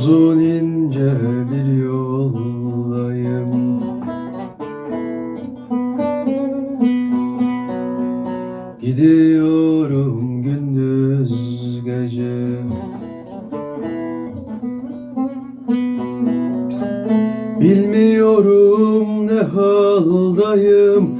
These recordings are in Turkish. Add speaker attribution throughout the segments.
Speaker 1: Uzun ince bir yoldayım. Gidiyorum gündüz gece. Bilmiyorum ne haldayım.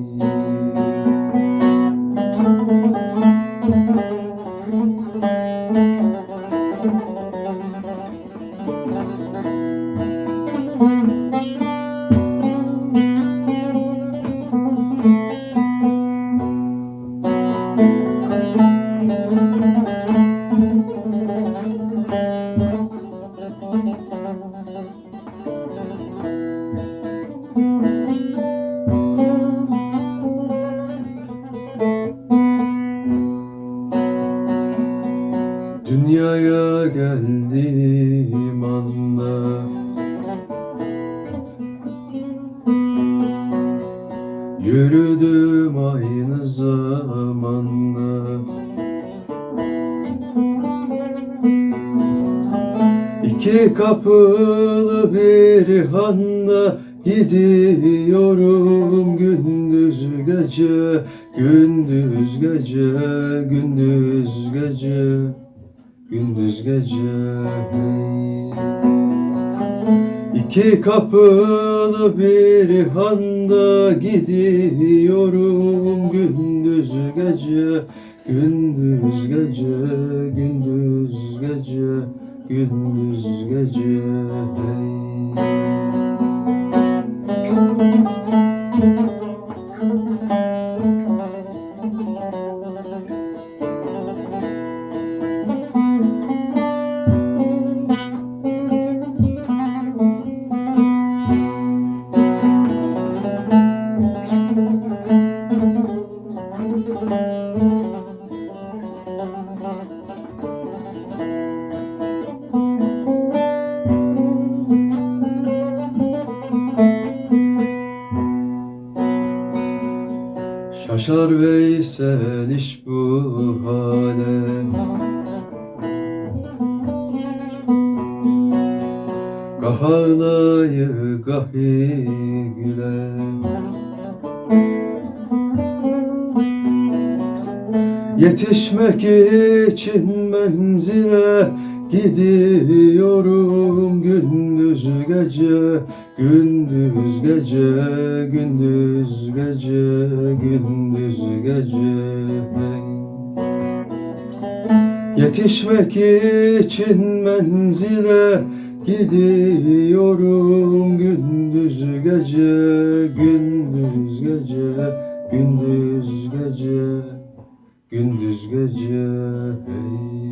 Speaker 1: Dünyaya geldiğim anda Yürüdüm aynı zamanda İki kapılı bir handa Gidiyorum gündüz gece Gündüz gece Gündüz gece Gündüz gece İki kapılı bir handa gidiyorum. Gündüz gece Gündüz gece, gündüz gece, gündüz gece Şaşar Veysel iş bu hale. Gah ağlayı gahi güle. Yetişmek için menzile Gidiyorum gündüz gece Gündüz gece Gündüz gece Gündüz gece Yetişmek için menzile Gidiyorum gündüz gece Gündüz gece Gündüz gece Gündüz gece hey.